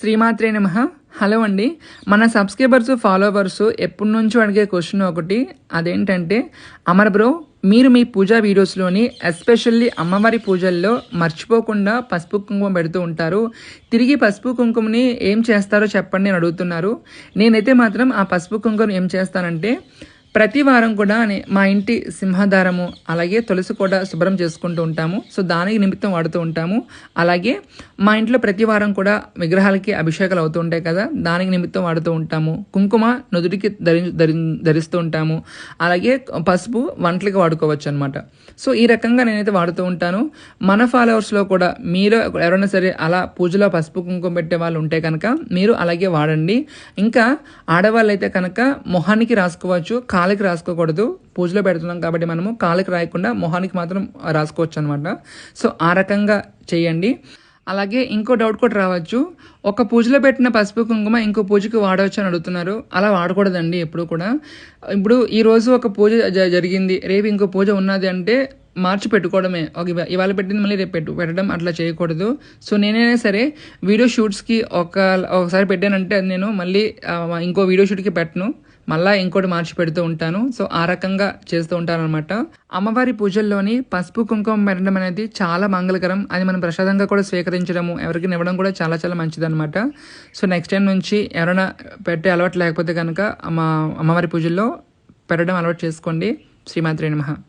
శ్రీమాత్రే నమ. హలో అండి. మన సబ్స్క్రైబర్స్ ఫాలోవర్స్ ఎప్పటి నుంచో అడిగే క్వశ్చన్ ఒకటి అదేంటంటే అమర్ బ్రో మీరు మీ పూజా వీడియోస్లోని ఎస్పెషల్లీ అమ్మవారి పూజల్లో మర్చిపోకుండా పసుపు కుంకుమ పెడుతూ ఉంటారు. తిరిగి పసుపు కుంకుమని ఏం చేస్తారో చెప్పండి అని అడుగుతున్నారు. నేనైతే మాత్రం ఆ పసుపు కుంకుమ ఏం చేస్తానంటే ప్రతి వారం కూడా మా ఇంటి సింహదారము అలాగే తులసి కూడా శుభ్రం చేసుకుంటూ ఉంటాము. సో దానికి నిమిత్తం వాడుతూ ఉంటాము. అలాగే మా ఇంట్లో ప్రతి వారం కూడా విగ్రహాలకి అభిషేకాలు అవుతూ ఉంటాయి కదా దానికి నిమిత్తం వాడుతూ ఉంటాము. కుంకుమ నుదుటికి ధరి ధరిస్తూ ఉంటాము. అలాగే పసుపు వంటలకి వాడుకోవచ్చు అనమాట సో ఈ రకంగా నేనైతే వాడుతూ ఉంటాను. మన ఫాలోవర్స్లో కూడా మీరు ఎవరైనా సరే అలా పూజలో పసుపు కుంకుమ పెట్టే వాళ్ళు ఉంటే కనుక మీరు అలాగే వాడండి. ఇంకా ఆడవాళ్ళు అయితే కనుక మొహానికి రాసుకోవచ్చు కాళ్ళకి రాసుకోకూడదు. పూజలో పెడుతున్నాం కాబట్టి మనము కాళ్ళకి రాయకుండా మొహానికి మాత్రం రాసుకోవచ్చు అనమాట సో ఆ రకంగా చేయండి. అలాగే ఇంకో డౌట్ కూడా రావచ్చు. ఒక పూజలో పెట్టిన పసుపు కుంకుమ ఇంకో పూజకి వాడవచ్చు అని అడుగుతున్నారు. అలా వాడకూడదండి ఎప్పుడు కూడా. ఇప్పుడు ఈరోజు ఒక పూజ జరిగింది. రేపు ఇంకో పూజ ఉన్నది అంటే మార్చి పెట్టుకోవడమే. ఒక ఇవాళ పెట్టింది మళ్ళీ రేపు పెట్టు పెట్టడం అట్లా చేయకూడదు. సో నేనైనా సరే వీడియో షూట్స్కి ఒక ఒకసారి పెట్టానంటే అది నేను మళ్ళీ ఇంకో వీడియో షూట్కి పెట్టను. మళ్ళా ఇంకోటి మార్చి పెడుతూ ఉంటాను. సో ఆ రకంగా చేస్తూ ఉంటాను అనమాట అమ్మవారి పూజల్లోని పసుపు కుంకుమ పెట్టడం అనేది చాలా మంగళకరం. అది మనం ప్రసాదంగా కూడా స్వీకరించడము ఎవరికి ఇవ్వడం కూడా చాలా చాలా మంచిదన్నమాట. సో నెక్స్ట్ టైం నుంచి ఎవరైనా పెట్టే అలవాటు లేకపోతే కనుక మా అమ్మవారి పూజల్లో పెట్టడం అలవాటు చేసుకోండి. శ్రీమాత్రి నమః.